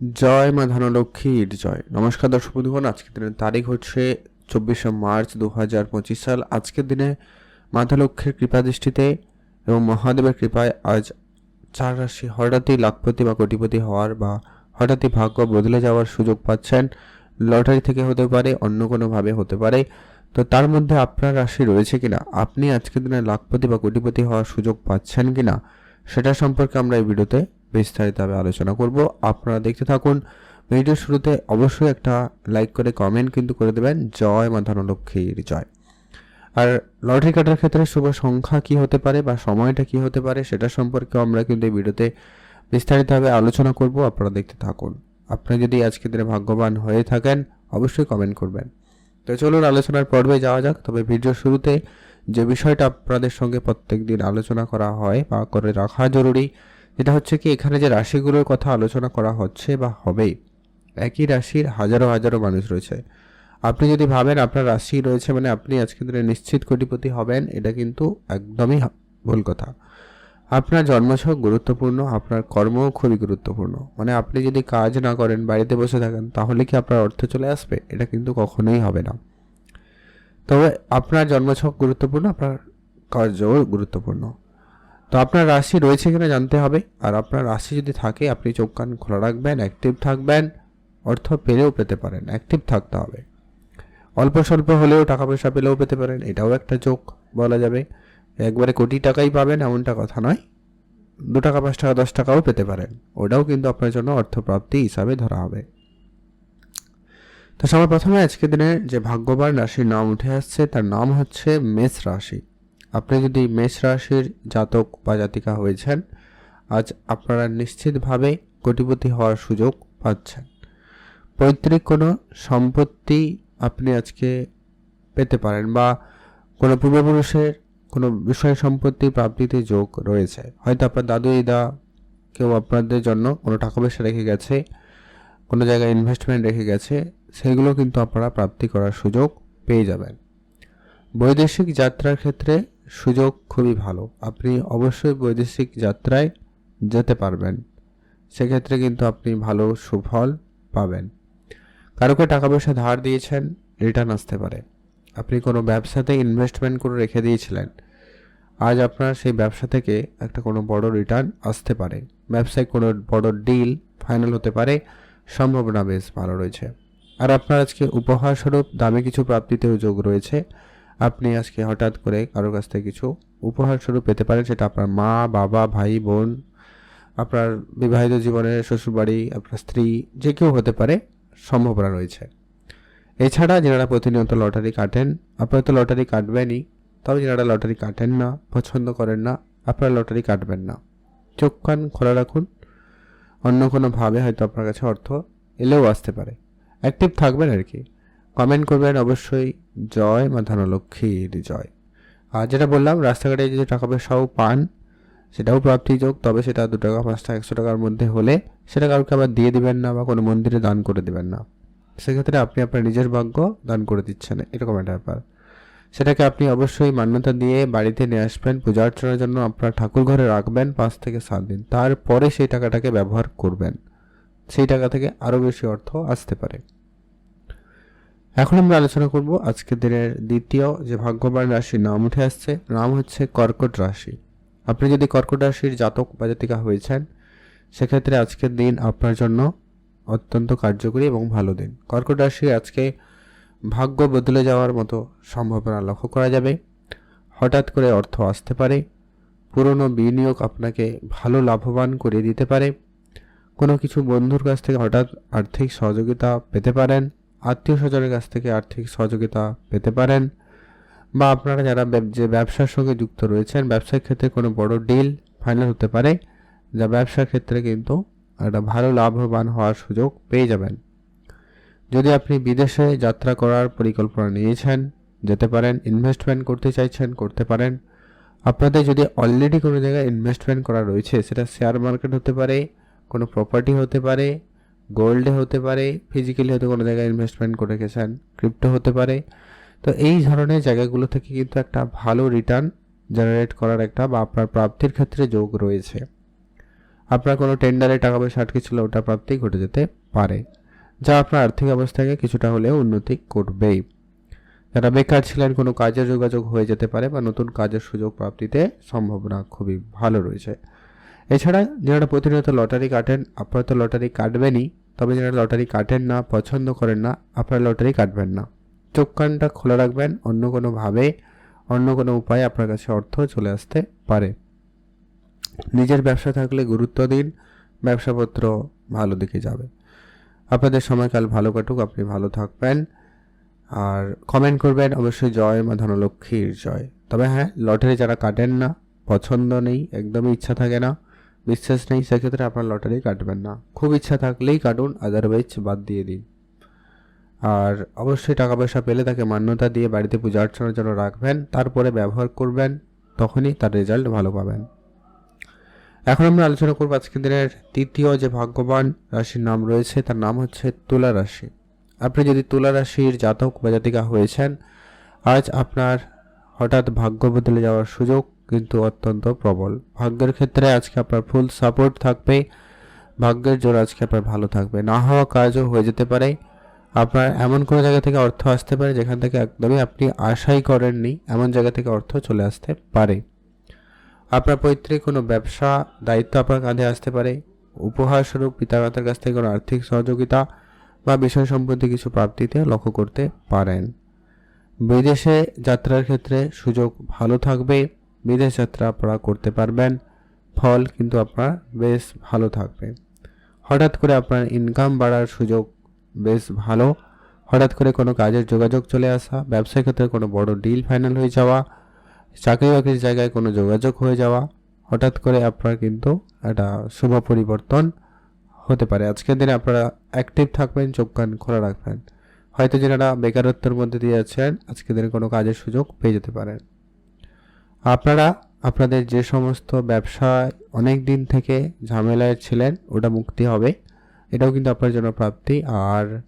জয় মা ধনলক্ষ্মীর জয়। নমস্কার দর্শক বন্ধুগণ, আজকের দিনের তারিখ হচ্ছে চব্বিশে মার্চ দু হাজার পঁচিশ সাল। আজকের দিনে মাতা লক্ষ্মীর কৃপা দৃষ্টিতে এবং মহাদেবের কৃপায় আজ চার রাশি হঠাৎই লাখপতি বা কোটিপতি হওয়ার বা হঠাৎই ভাগ্য বদলে যাওয়ার সুযোগ পাচ্ছেন। লটারি থেকে হতে পারে, অন্য কোনোভাবে হতে পারে। তো তার মধ্যে আপনার রাশি রয়েছে কিনা, আপনি আজকের দিনে লাখপতি বা কোটিপতি হওয়ার সুযোগ পাচ্ছেন কিনা, সেটা সম্পর্কে আমরা এই ভিডিওতে বিস্তারিতভাবে আলোচনা করব। আপনারা দেখতে থাকুন। ভিডিওর শুরুতে অবশ্যই একটা লাইক করে কমেন্ট কিন্তু করে দেবেন। জয় মা ধনলক্ষ্মীর জয়। আর লটারি কাটার ক্ষেত্রে শুভ সংখ্যা কি হতে পারে বা সময়টা কি হতে পারে সেটা সম্পর্কে আমরা কিন্তু এই ভিডিওতে বিস্তারিতভাবে আলোচনা করব। আপনারা দেখতে থাকুন। আপনি যদি আজকের দিনে ভাগ্যবান হয়ে থাকেন, অবশ্যই কমেন্ট করবেন। তো চলুন আলোচনার পর্বে যাওয়া যাক। তবে ভিডিওর শুরুতে যে বিষয়টা আপনাদের সঙ্গে প্রত্যেক দিন আলোচনা করা হয় বা করে রাখা জরুরি যেটা হচ্ছে কি, এখানে যে রাশিগুলোর কথা আলোচনা করা হচ্ছে বা হবেই, একই রাশির হাজারো হাজারো মানুষ রয়েছে। আপনি যদি ভাবেন আপনার রাশি রয়েছে মানে আপনি আজকে দিনে নিশ্চিত কোটিপতি হবেন, এটা কিন্তু একদমই ভুল কথা। আপনার জন্মছক গুরুত্বপূর্ণ, আপনার কর্মও খুবই গুরুত্বপূর্ণ। মানে আপনি যদি কাজ না করেন, বাড়িতে বসে থাকেন, তাহলে কি আপনার অর্থ চলে আসবে? এটা কিন্তু কখনোই হবে না। তবে আপনার জন্মছক গুরুত্বপূর্ণ, আপনার কার্যও গুরুত্বপূর্ণ। তো আপনার রাশি রয়েছে কিনা জানতে হবে। আর আপনার রাশি যদি থাকে, আপনি চোখ কান খোলা রাখবেন অ্যাক্টিভ থাকবেন, অর্থ পেলেও পেতে পারেন অ্যাক্টিভ থাকতে হবে। অল্প স্বল্প হলেও টাকা পয়সা পেলেও পেতে পারেন, এটাও একটা চোখ বলা যাবে। একবারে কোটি টাকাই পাবেন, এমনটা কথা নয়। দু টাকা, পাঁচ টাকা, দশ টাকাও পেতে পারেন। ওটাও কিন্তু আপনার জন্য অর্থপ্রাপ্তি হিসাবে ধরা হবে। তো সবার প্রথমে আজকের দিনে যে ভাগ্যবান রাশির নাম উঠে আসছে, তার নাম হচ্ছে মেষ রাশি। আপনি যদি মেষ রাশির জাতক বা জাতিকা হয়েছেন, আজ আপনারা নিশ্চিতভাবে কোটিপতি হওয়ার সুযোগ পাচ্ছেন। পৈতৃক কোনো সম্পত্তি আপনি আজকে পেতে পারেন বা কোনো পূর্বপুরুষের কোনো বিষয় সম্পত্তি প্রাপ্তিতে যোগ রয়েছে। হয়তো আপনার দাদু, দিদা কেউ আপনাদের জন্য কোনো টাকা পয়সা রেখে গেছে, কোনো জায়গায় ইনভেস্টমেন্ট রেখে গেছে, সেগুলো কিন্তু আপনারা প্রাপ্তি করার সুযোগ পেয়ে যাবেন। বৈদেশিক যাত্রার ক্ষেত্রে সুযোগ খুবই ভালো। আপনি অবশ্যই বৈদেশিক যাত্রায় যেতে পারবেন। সেক্ষেত্রে কিন্তু আপনি ভালো সুফল পাবেন। কারোকে টাকা পয়সা ধার দিয়েছেন রিটার্ন আসতে পারে। আপনি কোনো ব্যবসাতে ইনভেস্টমেন্ট করে রেখে দিয়েছিলেন, আজ আপনার সেই ব্যবসা থেকে একটা কোনো বড় রিটার্ন আসতে পারে। ব্যবসায় কোনো বড় ডিল ফাইনাল হতে পারে, সম্ভাবনা বেশ ভালো রয়েছে। আর আপনার আজকে উপহারস্বরূপ দামে কিছু প্রাপ্তিতেও যোগ রয়েছে। আপনি আজকে হঠাৎ করে কারোর কাছ থেকে কিছু উপহার স্বরূপ পেতে পারেন, সেটা আপনার মা, বাবা, ভাই, বোন, আপনার বিবাহিত জীবনের শ্বশুরবাড়ি, আপনার স্ত্রী, যে কেউ হতে পারে, সম্ভাবনা রয়েছে। এছাড়া যারা প্রতিনিয়ত লটারি কাটেন, আপনারা তো লটারি কাটবেনই, তবে যারা লটারি কাটেন না, পছন্দ করেন না, আপনারা লটারি কাটবেন না। চোখ কান খোলা রাখুন। অন্য কোনোভাবে হয়তো আপনার কাছে অর্থ এলেও আসতে পারে। অ্যাক্টিভ থাকবেন আর কি। কমেন্ট করবেন অবশ্যই। জয় মা ধনলক্ষ্মীর জয়। আর যেটা বললাম, রাস্তাঘাটে যদি টাকা পয়সাও পান, সেটাও প্রাপ্তিযোগ তবে সেটা দু টাকা, পাঁচ টাকা, একশো টাকার মধ্যে হলে সেটা কাউকে আবার দিয়ে দিবেন না বা কোনো মন্দিরে দান করে দেবেন না। সেক্ষেত্রে আপনি আপনার নিজের ভাগ্য দান করে দিচ্ছেন, এরকম একটা ব্যাপার। সেটাকে আপনি অবশ্যই মান্যতা দিয়ে বাড়িতে নিয়ে আসবেন, পূজা অর্চনার জন্য আপনার ঠাকুর ঘরে রাখবেন পাঁচ থেকে সাত দিন। তারপরে সেই টাকাটাকে ব্যবহার করবেন। সেই টাকা থেকে আরও বেশি অর্থ আসতে পারে। এখন আমরা আলোচনা করব আজকের দিনের দ্বিতীয় যে ভাগ্যবান রাশির নাম উঠে আসছে, নাম হচ্ছে কর্কট রাশি। আপনি যদি কর্কট রাশির জাতক বা জাতিকা হয়েছেন সেক্ষেত্রে আজকের দিন আপনার জন্য অত্যন্ত কার্যকরী এবং ভালো দিন। কর্কট রাশি আজকে ভাগ্য বদলে যাওয়ার মতো সম্ভাবনা লক্ষ্য করা যাবে। হঠাৎ করে অর্থ আসতে পারে, পুরনো বিনিয়োগ আপনাকে ভালো লাভবান করে দিতে পারে। কোনো কিছু বন্ধুর কাছ থেকে হঠাৎ আর্থিক সহযোগিতা পেতে পারেন। আত্মীয় স্বজনের কাছ থেকে আর্থিক সহযোগিতা পেতে পারেন বা আপনারা যারা যে ব্যবসার সঙ্গে যুক্ত রয়েছেন, ব্যবসার ক্ষেত্রে কোনো বড় ডিল ফাইনাল হতে পারে, যা ব্যবসার ক্ষেত্রে কিন্তু একটা ভালো লাভবান হওয়ার সুযোগ পেয়ে যাবেন। যদি আপনি বিদেশে যাত্রা করার পরিকল্পনা নিয়েছেন, যেতে পারেন ইনভেস্টমেন্ট করতে চাইছেন, করতে পারেন, আপনাদের যদি অলরেডি কোনো জায়গায় ইনভেস্টমেন্ট করা রয়েছে, সেটা শেয়ার মার্কেট হতে পারে, কোনো প্রপার্টি হতে পারে গোল্ডে হতে পারে ফিজিক্যালি হয়তো কোনো জায়গায় ইনভেস্টমেন্ট করে রেখেছেন ক্রিপ্টো হতে পারে। তো এই ধরনের জায়গাগুলো থেকে কিন্তু একটা ভালো রিটার্ন জেনারেট করার একটা বা আপনার প্রাপ্তির ক্ষেত্রে যোগ রয়েছে। আপনার কোনো টেন্ডারে টাকা পয়সা আটকে ছিল, ওটা প্রাপ্তি ঘটে যেতে পারে, যা আপনার আর্থিক অবস্থাকে কিছুটা হলেও উন্নতি করবেই। যারা বেকার ছিলেন, কোনো কাজের যোগাযোগ হয়ে যেতে পারে বা নতুন কাজের সুযোগ প্রাপ্তিতে সম্ভাবনা খুবই ভালো রয়েছে। এছাড়া যারা প্রতিনিয়ত লটারি কাটেন, আপনারা তো লটারি কাটবেনই। তবে যারা লটারি কাটেন না, পছন্দ করেন না, আপনারা লটারি কাটবেন না। চোখ কানটা খোলা রাখবেন, অন্য কোনোভাবে, অন্য কোনো উপায়ে আপনার কাছে অর্থ চলে আসতে পারে। নিজের ব্যবসা থাকলে গুরুত্ব দিন, ব্যবসাপত্র ভালো দিকে যাবে। আপনাদের সময়কাল ভালো কাটুক, আপনি ভালো থাকবেন। আর কমেন্ট করবেন, অবশ্যই জয় মা ধনলক্ষ্মীর জয়। তবে হ্যাঁ লটারি যারা কাটেন না, পছন্দ নেই, একদমই ইচ্ছা থাকে না। বিশ্বাস নেই, সেক্ষেত্রে আপনার লটারি কাটবেন না। খুব ইচ্ছা থাকলেই কাটুন আদারওয়াইজ বাদ দিয়ে দিন। আর অবশ্যই টাকা পয়সা পেলে তাকে মান্যতা দিয়ে বাড়িতে পূজা অর্চনার জন্য রাখবেন, তারপরে ব্যবহার করবেন, তখনই তার রেজাল্ট ভালো পাবেন। এখন আমরা আলোচনা করব আজকের দিনের তৃতীয় যে ভাগ্যবান রাশির নাম রয়েছে, তার নাম হচ্ছে তুলা রাশি। আপনি যদি তুলা রাশির জাতক বা জাতিকা হয়েছেন, আজ আপনার হঠাৎ ভাগ্য বদলে যাওয়ার সুযোগ কিন্তু অত্যন্ত প্রবল। ভাগ্যের ক্ষেত্রে আজকে আপনার ফুল সাপোর্ট থাকবে, ভাগ্যের জোর আজকে আপনার ভালো থাকবে। না হওয়া কাজও হয়ে যেতে পারে। আপনার এমন কোনো জায়গা থেকে অর্থ আসতে পারে যেখান থেকে একদমই আপনি আশাই করেননি, এমন জায়গা থেকে অর্থ চলে আসতে পারে। আপনার পৈতৃক কোনো ব্যবসা, দায়িত্ব আপনার কাঁধে আসতে পারে। উপহার স্বরূপ পিতামাতার কাছ থেকে কোনো আর্থিক সহযোগিতা বা বিষয় সম্পত্তি কিছু প্রাপ্তিতে লক্ষ্য করতে পারেন। বিদেশে যাত্রার ক্ষেত্রে সুযোগ ভালো থাকবে, বিদেশ যাত্রা আপনারা করতে পারবেন, ফল কিন্তু আপনার বেশ ভালো থাকবে। হঠাৎ করে আপনার ইনকাম বাড়ার সুযোগ বেশ ভালো। হঠাৎ করে কোনো কাজের যোগাযোগ চলে আসা ব্যবসায় ক্ষেত্রে কোনো বড় ডিল ফাইনাল হয়ে যাওয়া চাকরি বাকরির জায়গায় কোনো যোগাযোগ হয়ে যাওয়া, হঠাৎ করে আপনার কিন্তু একটা শুভ পরিবর্তন হতে পারে। আজকের দিনে আপনারা অ্যাক্টিভ থাকবেন, চোখ কান খোলা রাখবেন। হয়তো যারা বেকারত্বের মধ্যে দিয়ে আছেন আজকে দিনে কোনো কাজের সুযোগ পেয়ে যেতে পারেন। আপনারা, আপনাদের যে সমস্ত ব্যবসায় অনেক দিন থেকে ঝামেলায় ছিলেন, ওটা মুক্তি হবে। এটাও কিন্তু আপনার জন্য প্রাপ্তি। আর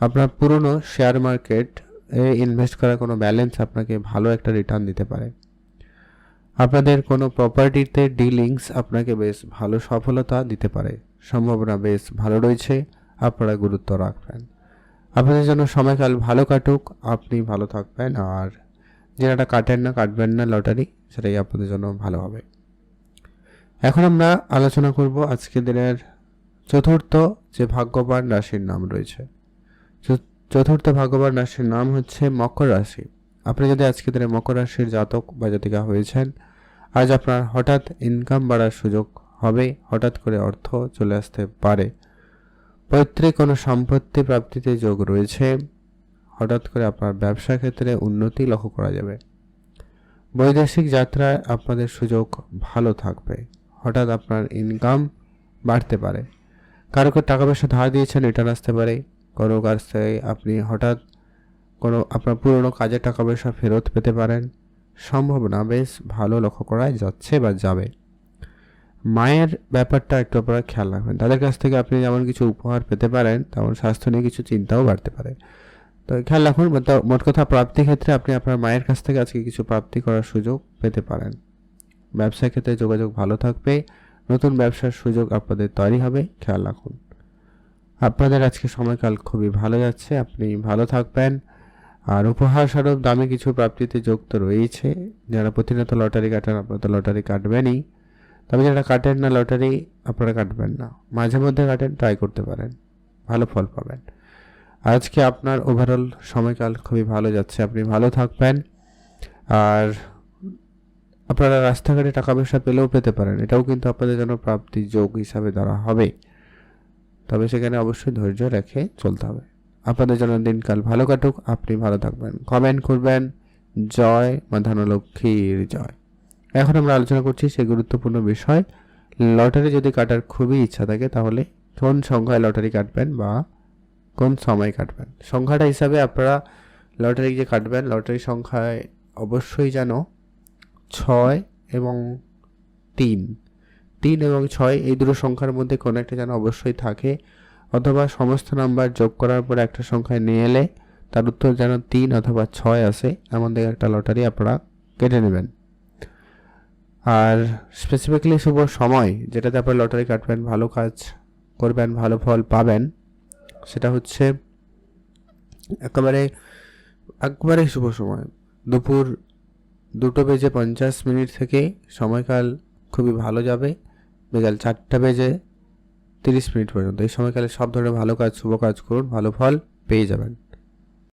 আপনার পুরনো শেয়ার মার্কেট এ ইনভেস্ট করা কোনো ব্যালেন্স আপনাকে ভালো একটা রিটার্ন দিতে পারে। আপনাদের কোনো প্রপার্টিতে ডিলিংস আপনাকে বেশ ভালো সফলতা দিতে পারে। সম্ভাবনা বেশ ভালো রয়েছে। আপনারা গুরুত্ব রাখবেন। আপনাদের জন্য সময়কাল ভালো কাটুক, আপনি ভালো থাকবেন, আর যেটা কাটেন না, কাটবেন না লটারি, সেটাই আপনাদের জন্য ভালো হবে। এখন আমরা আলোচনা করব আজকের দিনের চতুর্থ যে ভাগ্যবান রাশির নাম রয়েছে। চতুর্থ ভাগ্যবান রাশির নাম হচ্ছে মকর রাশি। আপনি যদি আজকে দিনে মকর রাশির জাতক বা জাতিকা হয়েছেন, আজ আপনার হঠাৎ ইনকাম বাড়ার সুযোগ হবে, হঠাৎ করে অর্থ চলে আসতে পারে। পৈতৃক কোনো সম্পত্তি প্রাপ্তিতে যোগ রয়েছে। হঠাৎ করে আপনার ব্যবসা ক্ষেত্রে উন্নতি লক্ষ্য করা যাবে। বৈদেশিক যাত্রায় আপনাদের সুযোগ ভালো থাকবে। হঠাৎ আপনার ইনকাম বাড়তে পারে। কারও কারও টাকা পয়সা ধার দিয়েছেন রিটার্ন আসতে পারে। কোনো কাছ থেকে আপনি হঠাৎ কোনো আপনার পুরনো কাজের টাকা পয়সা ফেরত পেতে পারেন। সম্ভাবনা বেশ ভালো লক্ষ্য করা যাচ্ছে বা যাবে। মায়ের ব্যাপারটা একটু আপনারা খেয়াল রাখবেন। তাদের কাছ থেকে আপনি যেমন কিছু উপহার পেতে পারেন, তেমন স্বাস্থ্য নিয়ে কিছু চিন্তাও বাড়তে পারে। তো খেয়াল রাখুন মোট কথা প্রাপ্তি ক্ষেত্রে আপনি আপনার মায়ের কাছ থেকে আজকে কিছু প্রাপ্তি করার সুযোগ পেতে পারেন। ব্যবসা ক্ষেত্রে যোগাযোগ ভালো থাকবে, নতুন ব্যবসার সুযোগ আপনাদের তৈরি হবে, খেয়াল রাখুন। আপনাদের আজকে সময়কাল খুবই ভালো যাচ্ছে, আপনি ভালো থাকবেন। আর উপহার স্বরূপ দামে কিছু প্রাপ্তিতে যোগ তো রয়েছে। যারা প্রতিনিয়ত লটারি কাটান, আপনারা তো লটারি কাটবেনই। তবে যারা কাটেন না লটারি, আপনারা কাটবেন না। মাঝে মধ্যে কাটেন ট্রাই করতে পারেন। ভালো ফল পাবেন। আজকে আপনার ওভারঅল সময়কাল খুবই ভালো যাচ্ছে। আপনি ভালো থাকবেন। আর আপনারা রাস্তাঘাটে টাকা পয়সা পেলেও পেতে পারেন। এটাও কিন্তু আপনাদের জন্য প্রাপ্তি যোগ হিসাবে ধরা হবে। তবে সেখানে অবশ্যই ধৈর্য রেখে চলতে হবে। আপনাদের জন্য দিনকাল ভালো কাটুক। আপনি ভালো থাকবেন। কমেন্ট করবেন। জয় মা ধনলক্ষ্মীর জয়। এখন আমরা আলোচনা করছি সেই গুরুত্বপূর্ণ বিষয়, লটারি যদি কাটার খুবই ইচ্ছা থাকে তাহলে কোন সংখ্যায় লটারি কাটবেন বা কোন সময় কাটবেন? সংখ্যাটা হিসাবে আপনারা লটারি যে কাটবেন, লটারি সংখ্যায় অবশ্যই যেন ছয় এবং তিন তিন এবং ছয় এই দুটো সংখ্যার মধ্যে কোনো একটা যেন অবশ্যই থাকে, অথবা সমস্ত নাম্বার যোগ করার পর একটা সংখ্যায় নিয়ে এলে তার উত্তর যেন তিন অথবা ছয় আসে, এমন দিকে একটা লটারি আপনারা কেটে নেবেন। আর স্পেসিফিক্যালি শুভ সময়, যেটাতে আপনার লটারি কাটবেন, ভালো কাজ করবেন, ভালো ফল পাবেন, সেটা হচ্ছে একেবারে একবারে শুভ সময়। দুপুর দুটো বেজে পঞ্চাশ মিনিট থেকে সময়কাল খুবই ভালো যাবে। বিকাল চারটা বেজে তিরিশ মিনিট পর্যন্ত। এই সময়কালে সব ধরনের ভালো কাজ, শুভ কাজ করুন, ভালো ফল পেয়ে যাবেন।